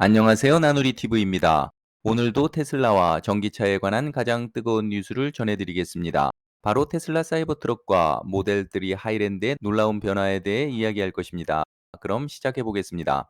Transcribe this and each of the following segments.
안녕하세요. 나누리 TV입니다. 오늘도 테슬라와 전기차에 관한 가장 뜨거운 뉴스를 전해드리겠습니다. 바로 테슬라 사이버트럭과 모델 3 하이랜드의 놀라운 변화에 대해 이야기할 것입니다. 그럼 시작해 보겠습니다.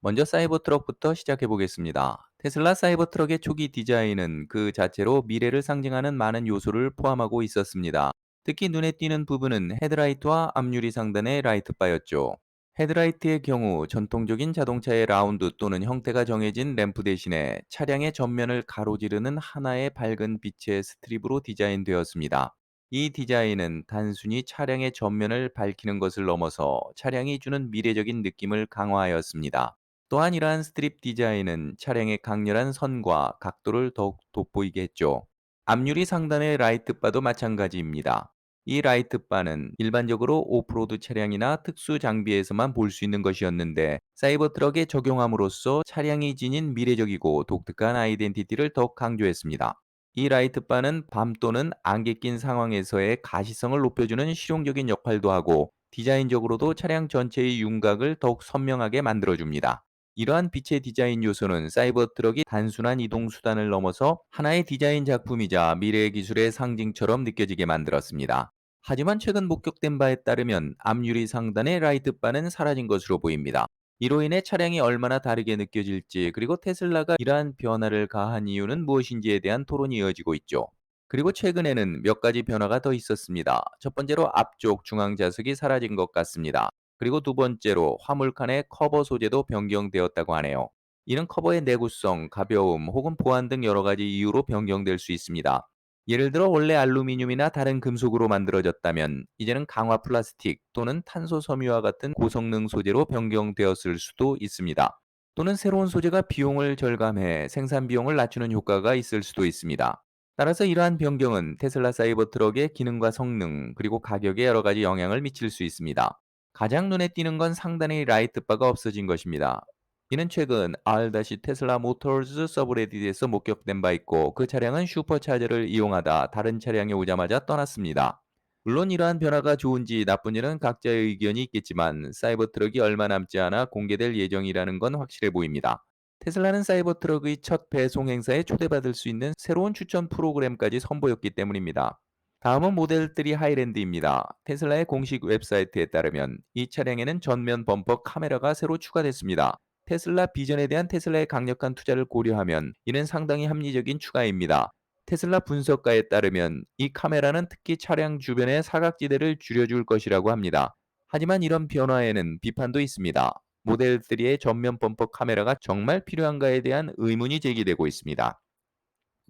먼저 사이버트럭부터 시작해 보겠습니다. 테슬라 사이버트럭의 초기 디자인은 그 자체로 미래를 상징하는 많은 요소를 포함하고 있었습니다. 특히 눈에 띄는 부분은 헤드라이트와 앞유리 상단의 라이트바였죠. 헤드라이트의 경우 전통적인 자동차의 라운드 또는 형태가 정해진 램프 대신에 차량의 전면을 가로지르는 하나의 밝은 빛의 스트립으로 디자인되었습니다. 이 디자인은 단순히 차량의 전면을 밝히는 것을 넘어서 차량이 주는 미래적인 느낌을 강화하였습니다. 또한 이러한 스트립 디자인은 차량의 강렬한 선과 각도를 더욱 돋보이게 했죠. 앞유리 상단의 라이트바도 마찬가지입니다. 이 라이트바는 일반적으로 오프로드 차량이나 특수 장비에서만 볼 수 있는 것이었는데 사이버 트럭에 적용함으로써 차량이 지닌 미래적이고 독특한 아이덴티티를 더욱 강조했습니다. 이 라이트바는 밤 또는 안개 낀 상황에서의 가시성을 높여주는 실용적인 역할도 하고 디자인적으로도 차량 전체의 윤곽을 더욱 선명하게 만들어줍니다. 이러한 빛의 디자인 요소는 사이버 트럭이 단순한 이동 수단을 넘어서 하나의 디자인 작품이자 미래의 기술의 상징처럼 느껴지게 만들었습니다. 하지만 최근 목격된 바에 따르면 앞유리 상단의 라이트바는 사라진 것으로 보입니다. 이로 인해 차량이 얼마나 다르게 느껴질지 그리고 테슬라가 이러한 변화를 가한 이유는 무엇인지에 대한 토론이 이어지고 있죠. 그리고 최근에는 몇 가지 변화가 더 있었습니다. 첫 번째로 앞쪽 중앙 좌석이 사라진 것 같습니다. 그리고 두 번째로 화물칸의 커버 소재도 변경되었다고 하네요. 이는 커버의 내구성, 가벼움 혹은 보안 등 여러 가지 이유로 변경될 수 있습니다. 예를 들어 원래 알루미늄이나 다른 금속으로 만들어졌다면 이제는 강화 플라스틱 또는 탄소 섬유와 같은 고성능 소재로 변경되었을 수도 있습니다. 또는 새로운 소재가 비용을 절감해 생산 비용을 낮추는 효과가 있을 수도 있습니다. 따라서 이러한 변경은 테슬라 사이버 트럭의 기능과 성능 그리고 가격에 여러 가지 영향을 미칠 수 있습니다. 가장 눈에 띄는 건 상단의 라이트바가 없어진 것입니다. 이는 최근 R-테슬라 모터즈 서브레딧에서 목격된 바 있고 그 차량은 슈퍼차저를 이용하다 다른 차량이 오자마자 떠났습니다. 물론 이러한 변화가 좋은지 나쁜지는 각자의 의견이 있겠지만 사이버트럭이 얼마 남지 않아 공개될 예정이라는 건 확실해 보입니다. 테슬라는 사이버트럭의 첫 배송 행사에 초대받을 수 있는 새로운 추천 프로그램까지 선보였기 때문입니다. 다음은 모델 3 하이랜드입니다. 테슬라의 공식 웹사이트에 따르면 이 차량에는 전면 범퍼 카메라가 새로 추가됐습니다. 테슬라 비전에 대한 테슬라의 강력한 투자를 고려하면 이는 상당히 합리적인 추가입니다. 테슬라 분석가에 따르면 이 카메라는 특히 차량 주변의 사각지대를 줄여줄 것이라고 합니다. 하지만 이런 변화에는 비판도 있습니다. 모델 3의 전면 범퍼 카메라가 정말 필요한가에 대한 의문이 제기되고 있습니다.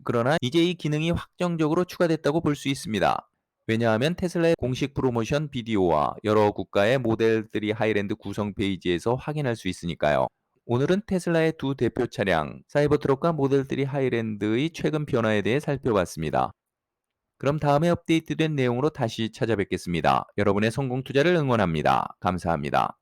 그러나 이제 이 기능이 확정적으로 추가됐다고 볼 수 있습니다. 왜냐하면 테슬라의 공식 프로모션 비디오와 여러 국가의 모델 3 하이랜드 구성 페이지에서 확인할 수 있으니까요. 오늘은 테슬라의 두 대표 차량 사이버트럭과 모델 3 하이랜드의 최근 변화에 대해 살펴봤습니다. 그럼 다음에 업데이트된 내용으로 다시 찾아뵙겠습니다. 여러분의 성공 투자를 응원합니다. 감사합니다.